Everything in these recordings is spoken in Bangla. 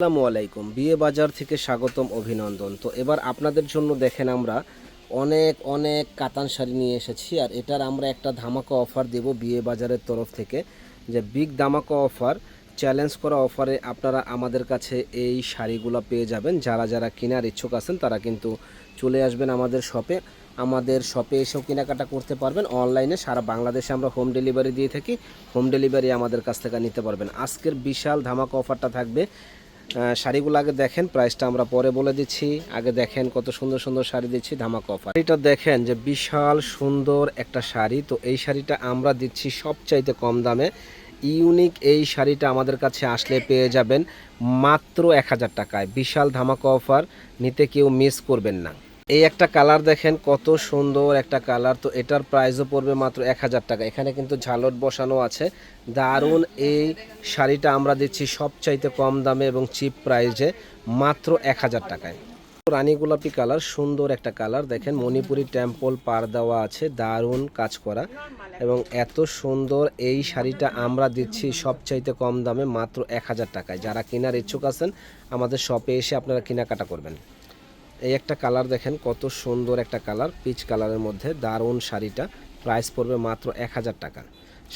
আসসালামু আলাইকুম। বিয়ে বাজার থেকে স্বাগতম, অভিনন্দন। তো এবার আপনাদের জন্য দেখেন আমরা অনেক অনেক কাতান শাড়ি নিয়ে এসেছি আর এটার আমরা একটা ধামাকা অফার দেব বিয়ে বাজারের তরফ থেকে। যে বিগ ধামাকা অফার, চ্যালেঞ্জ করা অফারে আপনারা আমাদের কাছে এই শাড়িগুলো পেয়ে যাবেন। যারা যারা কেনার ইচ্ছুক আছেন, তারা কিন্তু চলে আসবেন আমাদের শপে। আমাদের শপে এসেও কেনাকাটা করতে পারবেন। অনলাইনে সারা বাংলাদেশে আমরা হোম ডেলিভারি দিয়ে থাকি। হোম ডেলিভারি আমাদের কাছ থেকে নিতে পারবেন। আজকের বিশাল ধামাকা অফারটা থাকবে শাড়িগুলো আগে দেখেন প্রাইসটা আমরা পরে বলে দিচ্ছি। আগে দেখেন কত সুন্দর সুন্দর শাড়ি দিচ্ছি, ধামাকা অফার এটা দেখেন যে বিশাল সুন্দর একটা শাড়ি, তো এই শাড়িটা আমরা দিচ্ছি সবচাইতে কম দামে। ইউনিক এই শাড়িটা আমাদের কাছে আসলে পেয়ে যাবেন মাত্র এক হাজার টাকায়। বিশাল ধামাকা অফার নিতে কেউ মিস করবেন না। এই একটা কালার দেখেন, কত সুন্দর একটা কালার। তো এটার প্রাইসও পড়বে মাত্র এক হাজার টাকা। এখানে কিন্তু ঝালট বসানো আছে। দারুণ এই শাড়িটা আমরা দিচ্ছি সবচাইতে কম দামে এবং চিপ প্রাইসে মাত্র এক হাজার টাকায়। রানী গোলাপি কালার, সুন্দর একটা কালার। দেখেন, মণিপুরি টেম্পল পার দেওয়া আছে। দারুণ কাজ করা। এবং এত সুন্দর এই শাড়িটা আমরা দিচ্ছি সবচাইতে কম দামে মাত্র এক হাজার টাকায়। যারা কেনার ইচ্ছুক আছেন, আমাদের শপে এসে আপনারা কেনাকাটা করবেন। এই একটা কালার দেখেন, কত সুন্দর একটা কালার, পিচ কালারের মধ্যে, দারুণ শাড়িটা প্রাইস পড়বে মাত্র এক হাজার টাকা।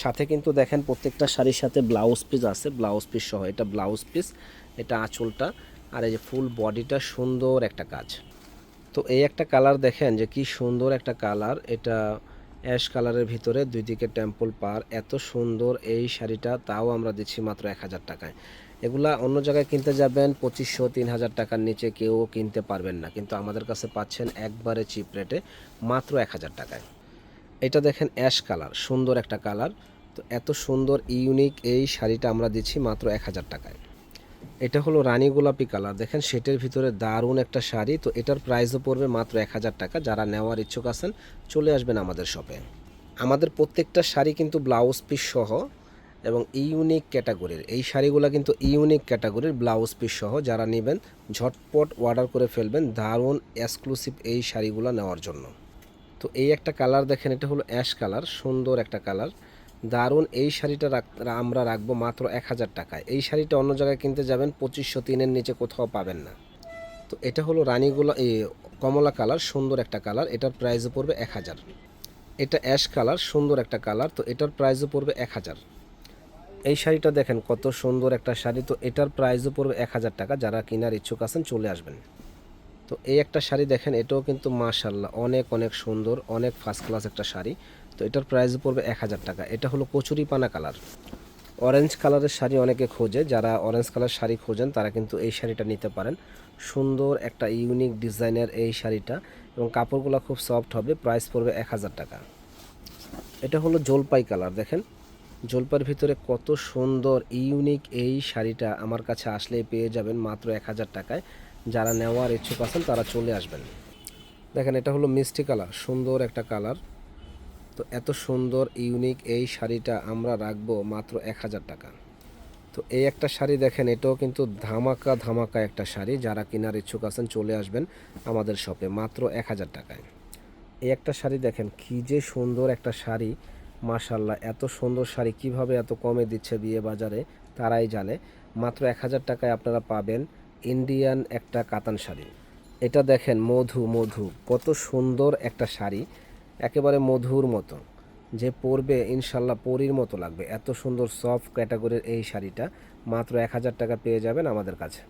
সাথে কিন্তু দেখেন প্রত্যেকটা শাড়ির সাথে ব্লাউজ পিস আছে ব্লাউজ পিস সহ, এটা ব্লাউজ পিস এটা আঁচলটা, আর এই যে ফুল বডিটা সুন্দর একটা কাজ। তো এই একটা কালার দেখেন যে কি সুন্দর একটা কালার, এটা অ্যাশ কালারের ভিতরে দুই দিকে টেম্পল পার, এত সুন্দর এই শাড়িটা, তাও আমরা দিচ্ছি মাত্র এক হাজার টাকায়। এগুলা অন্য জায়গায় কিনতে যাবেন, পঁচিশশো তিন হাজার টাকার নিচে কেউ কিনতে পারবেন না। কিন্তু আমাদের কাছে পাচ্ছেন একবারে চিপ রেটে মাত্র এক হাজার টাকায়। এটা দেখেন অ্যাশ কালার সুন্দর একটা কালার তো এত সুন্দর ইউনিক এই শাড়িটা আমরা দিচ্ছি মাত্র এক হাজার টাকায়। এটা হলো রানী গোলাপি কালার দেখেন সেটের ভিতরে দারুণ একটা শাড়ি। তো এটার প্রাইসও পড়বে মাত্র এক হাজার টাকা। যারা নেওয়ার ইচ্ছুক আছেন, চলে আসবেন আমাদের শপে আমাদের প্রত্যেকটা শাড়ি কিন্তু ব্লাউজ পিস সহ এবং ইউনিক ক্যাটাগরির, এই শাড়িগুলো কিন্তু ইউনিক ক্যাটাগরির ব্লাউজ পিস সহ যারা নেবেন, ঝটপট অর্ডার করে ফেলবেন দারুণ এক্সক্লুসিভ এই শাড়িগুলো নেওয়ার জন্য। তো এই একটা কালার দেখেন, এটা হলো অ্যাশ কালার, সুন্দর একটা কালার। দারুণ এই শাড়িটা রাখ- আমরা রাখব মাত্র এক হাজার টাকায়। এই শাড়িটা অন্য জায়গায় কিনতে যাবেন, পঁচিশশো তিনের নিচে কোথাও পাবেন না। তো এটা হলো রানীগুলো, এই কমলা কালার, সুন্দর একটা কালার, এটার প্রাইসও পড়বে এক হাজার। এটা অ্যাশ কালার, সুন্দর একটা কালার, তো এটার প্রাইসও পড়বে এক হাজার। এই শাড়িটা দেখেন কত সুন্দর একটা শাড়ি। তো এটার প্রাইসও পড়বে এক হাজার টাকা। যারা কেনার ইচ্ছুক আছেন চলে আসবেন। তো এই একটা শাড়ি দেখেন, এটাও কিন্তু মাশাল্লাহ অনেক অনেক সুন্দর, অনেক ফার্স্ট ক্লাস একটা শাড়ি। তো এটার প্রাইস পড়বে এক হাজার টাকা। এটা হলো কচুরি পানা কালার। অরেঞ্জ কালারের শাড়ি অনেকে খোঁজে। যারা অরেঞ্জ কালার শাড়ি খোঁজেন, তারা কিন্তু এই শাড়িটা নিতে পারেন। সুন্দর একটা ইউনিক ডিজাইনের এই শাড়িটা। এবং কাপড়গুলো খুব সফট হবে। প্রাইস পড়বে এক হাজার টাকা। এটা হলো জলপাই কালার, দেখেন। জলপাইয়ের ভিতরে কত সুন্দর ইউনিক এই শাড়িটা আমার কাছে আসলেই পেয়ে যাবেন মাত্র এক হাজার টাকায়। যারা নেওয়ার ইচ্ছুক আছেন তারা চলে আসবেন। দেখেন, এটা হলো মিষ্টি কালার, সুন্দর একটা কালার। তো এত সুন্দর ইউনিক এই শাড়িটা আমরা রাখব মাত্র এক হাজার টাকা। তো এই একটা শাড়ি দেখেন, এটাও কিন্তু ধামাকা ধামাকা একটা শাড়ি। যারা কেনার ইচ্ছুক আছেন চলে আসবেন আমাদের শপে মাত্র এক হাজার টাকায়। এই একটা শাড়ি দেখেন, কি যে সুন্দর একটা শাড়ি। মাশাল্লাহ এত সুন্দর শাড়ি কীভাবে এত কমে দিচ্ছে বিয়ে বাজারে, তারাই জানে। মাত্র এক হাজার টাকায় আপনারা পাবেন ইন্ডিয়ান একটা কাতান শাড়ি। এটা দেখেন মধু মধু, কত সুন্দর একটা শাড়ি, একেবারে মধুর মতো। যে পরবে ইনশাল্লাহ পরির মতো লাগবে, এত সুন্দর সফট ক্যাটাগরির এই শাড়িটা মাত্র এক হাজার টাকা পেয়ে যাবেন আমাদের কাছে।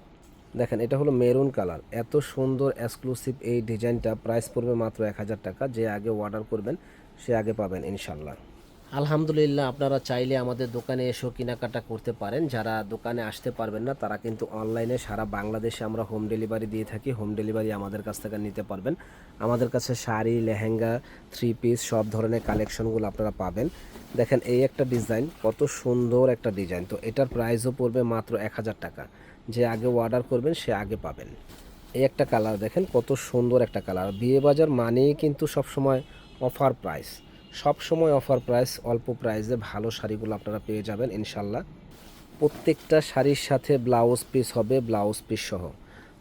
দেখেন এটা হলো মেরুন কালার, এত সুন্দর এক্সক্লুসিভ এই ডিজাইনটা প্রাইস পড়বে মাত্র এক হাজার টাকা, যে আগে অর্ডার করবেন, সে আগে পাবেন ইনশাল্লাহ আলহামদুলিল্লাহ আপনারা চাইলে আমাদের দোকানে এসেও কেনাকাটা করতে পারেন। যারা দোকানে আসতে পারবেন না, তারা কিন্তু অনলাইনে সারা বাংলাদেশে আমরা হোম ডেলিভারি দিয়ে থাকি। হোম ডেলিভারি আমাদের কাছ থেকে নিতে পারবেন। আমাদের কাছে শাড়ি, লেহেঙ্গা থ্রি পিস সব ধরনের কালেকশনগুলো আপনারা পাবেন। দেখেন এই একটা ডিজাইন কত সুন্দর একটা ডিজাইন তো এটার প্রাইসও পড়বে মাত্র এক হাজার টাকা। যে আগে অর্ডার করবেন, সে আগে পাবেন। এই একটা কালার দেখেন, কত সুন্দর একটা কালার বিয়ে বাজার মানেই কিন্তু সবসময় অফার প্রাইস সব সময় অফার প্রাইস অল্প প্রাইসে ভালো শাড়িগুলো আপনারা পেয়ে যাবেন, ইনশাল্লাহ। প্রত্যেকটা শাড়ির সাথে ব্লাউজ পিস হবে ব্লাউজ পিস সহ।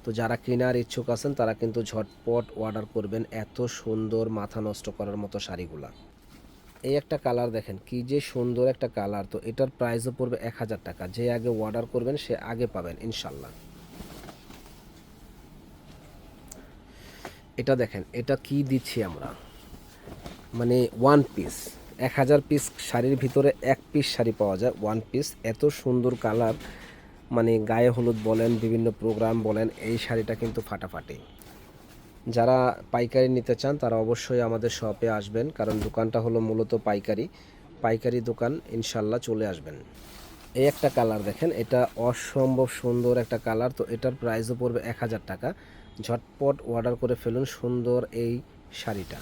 তো যারা কেনার ইচ্ছুক আছেন, তারা কিন্তু ঝটপট অর্ডার করবেন এত সুন্দর মাথা নষ্ট করার মতো শাড়িগুলো। এই একটা কালার দেখেন, কি যে সুন্দর একটা কালার তো এটার প্রাইসও পড়বে এক হাজার টাকা। যে আগে অর্ডার করবেন, সে আগে পাবেন, ইনশাল্লাহ। এটা দেখেন, এটা কি দিচ্ছি আমরা? মানে ওয়ান পিস এক হাজার পিস শাড়ির ভিতরে এক পিস শাড়ি পাওয়া যায় ওয়ান পিস এত সুন্দর কালার মানে গায়ে হলুদ বলেন, বিভিন্ন প্রোগ্রাম বলেন, এই শাড়িটা কিন্তু ফাটাফাটি। যারা পাইকারি নিতে চান, তারা অবশ্যই আমাদের শপে আসবেন, কারণ দোকানটা হলো মূলত পাইকারি। পাইকারি দোকান ইনশাল্লাহ চলে আসবেন। এই একটা কালার দেখেন, এটা অসম্ভব সুন্দর একটা কালার তো এটার প্রাইসও পড়বে এক হাজার টাকা। ঝটপট অর্ডার করে ফেলুন সুন্দর এই শাড়িটা।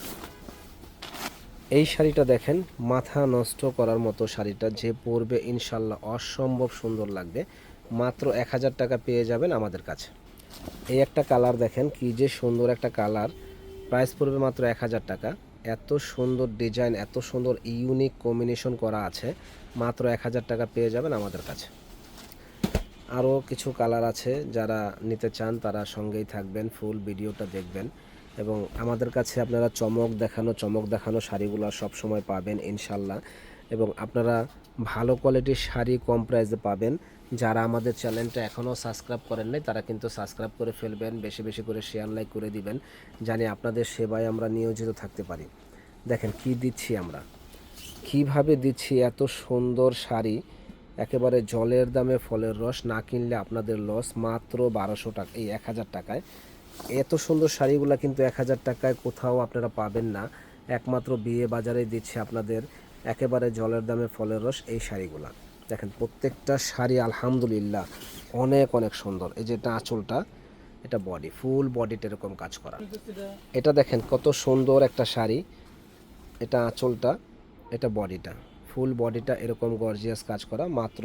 এই শাড়িটা দেখেন, মাথা নষ্ট করার মতো শাড়িটা, যে পরবে ইনশাল্লাহ অসম্ভব সুন্দর লাগবে। মাত্র এক হাজার টাকা পেয়ে যাবেন আমাদের কাছে। এই একটা কালার দেখেন, কি যে সুন্দর একটা কালার। প্রাইস পড়বে মাত্র এক হাজার টাকা। এত সুন্দর ডিজাইন, এত সুন্দর ইউনিক কম্বিনেশন করা আছে। মাত্র এক হাজার টাকা পেয়ে যাবেন আমাদের কাছে। আরও কিছু কালার আছে যারা নিতে চান, তারা সঙ্গেই থাকবেন, ফুল ভিডিওটা দেখবেন। এবং আমাদের কাছে আপনারা চমক দেখানো চমক দেখানো শাড়িগুলো সব সময় পাবেন, ইনশাল্লাহ। এবং আপনারা ভালো কোয়ালিটির শাড়ি কম প্রাইসে পাবেন। যারা আমাদের চ্যানেলটা এখনও সাবস্ক্রাইব করেন নাই, তারা কিন্তু সাবস্ক্রাইব করে ফেলবেন, বেশি বেশি করে শেয়ার লাইক করে দিবেন, জানি আপনাদের সেবায় আমরা নিয়োজিত থাকতে পারি। দেখেন কি দিচ্ছি আমরা। কীভাবে দিচ্ছি এত সুন্দর শাড়ি? একেবারে জলের দামে ফলের রস, না কিনলে আপনাদের লস মাত্র বারোশো টাকা, এই এক হাজার টাকায়। এত সুন্দর শাড়িগুলো কিন্তু এক হাজার টাকায় কোথাও আপনারা পাবেন না। একমাত্র বিয়ে বাজারে দিচ্ছে আপনাদের একেবারে জলের দামে ফলের রস এই শাড়িগুলা। দেখেন, প্রত্যেকটা শাড়ি আলহামদুলিল্লাহ অনেক অনেক সুন্দর। এই যে এটা আঁচলটা, এটা বডি ফুল বডিটা এরকম কাজ করা। এটা দেখেন কত সুন্দর একটা শাড়ি। এটা আঁচলটা, এটা বডিটা ফুল বডিটা এরকম গর্জিয়াস কাজ করা। মাত্র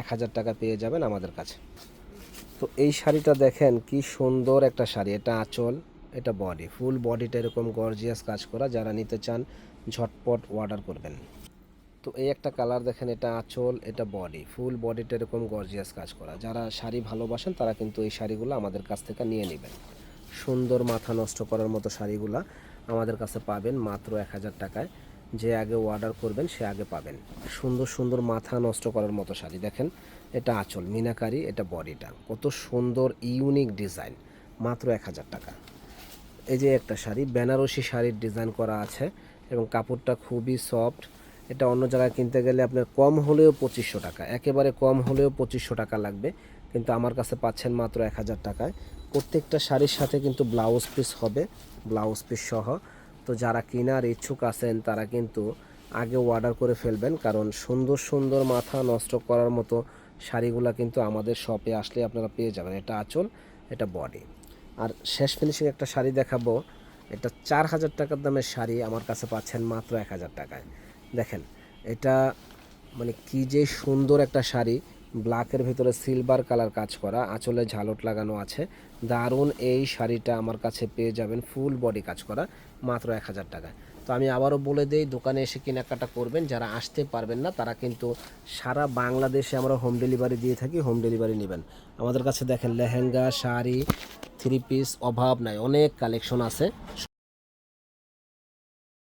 এক হাজার টাকা পেয়ে যাবেন আমাদের কাছে। তো এই শাড়িটা দেখেন কি সুন্দর একটা শাড়ি। এটা আঁচল, এটা বডি ফুল বডিটা এরকম গর্জিয়াস কাজ করা। যারা নিতে চান, ঝটপট অর্ডার করবেন। তো এই একটা কালার দেখেন, এটা আঁচল, এটা বডি ফুল বডিটা এরকম গর্জিয়াস কাজ করা। যারা শাড়ি ভালোবাসেন, তারা কিন্তু এই শাড়িগুলো আমাদের কাছ থেকে নিয়ে নেবেন। সুন্দর মাথা নষ্ট করার মতো শাড়িগুলো আমাদের কাছে পাবেন মাত্র এক হাজার টাকায়। যে আগে অর্ডার করবেন, সে আগে পাবেন। সুন্দর সুন্দর মাথা নষ্ট করার মতো শাড়ি। দেখেন এটা আঁচল, মিনাকারি, এটা বডিটা কত সুন্দর ইউনিক ডিজাইন মাত্র এক হাজার টাকা। এই যে একটা শাড়ি, বেনারসি শাড়ির ডিজাইন করা আছে এবং কাপড়টা খুবই সফট এটা অন্য জায়গায় কিনতে গেলে আপনার কম হলেও পঁচিশশো টাকা। একেবারে কম হলেও পঁচিশশো টাকা লাগবে। কিন্তু আমার কাছে পাচ্ছেন মাত্র এক হাজার টাকায়। প্রত্যেকটা শাড়ির সাথে কিন্তু ব্লাউজ পিস হবে ব্লাউজ পিস সহ। তো যারা কেনার ইচ্ছুক আছেন, তারা কিন্তু আগে অর্ডার করে ফেলবেন। কারণ সুন্দর সুন্দর মাথা নষ্ট করার মতো শাড়িগুলো কিন্তু আমাদের শপে আসলে আপনারা পেয়ে যাবেন। এটা আঁচল, এটা বডি আর শেষ ফিনিশিং একটা শাড়ি দেখাবো। এটা চার হাজার টাকার দামের শাড়ি, আমার কাছে পাচ্ছেন মাত্র এক হাজার টাকায়। দেখেন, এটা মানে কি যে সুন্দর একটা শাড়ি। ব্ল্যাকের ভিতরে সিলভার কালার কাজ করা, আঁচলে ঝালট লাগানো আছে। দারুণ এই শাড়িটা আমার কাছে পেয়ে যাবেন ফুল বডি কাজ করা, মাত্র এক হাজার টাকায়। তো আমি আবারও বলে দেই, দোকানে এসে কেনাকাটা করবেন। যারা আসতে পারবেন না, তারা কিন্তু সারা বাংলাদেশে আমরা হোম ডেলিভারি দিয়ে থাকি হোম ডেলিভারি নেবেন। আমাদের কাছে দেখেন লেহেঙ্গা, শাড়ি থ্রি পিস অভাব নাই, অনেক কালেকশন আছে।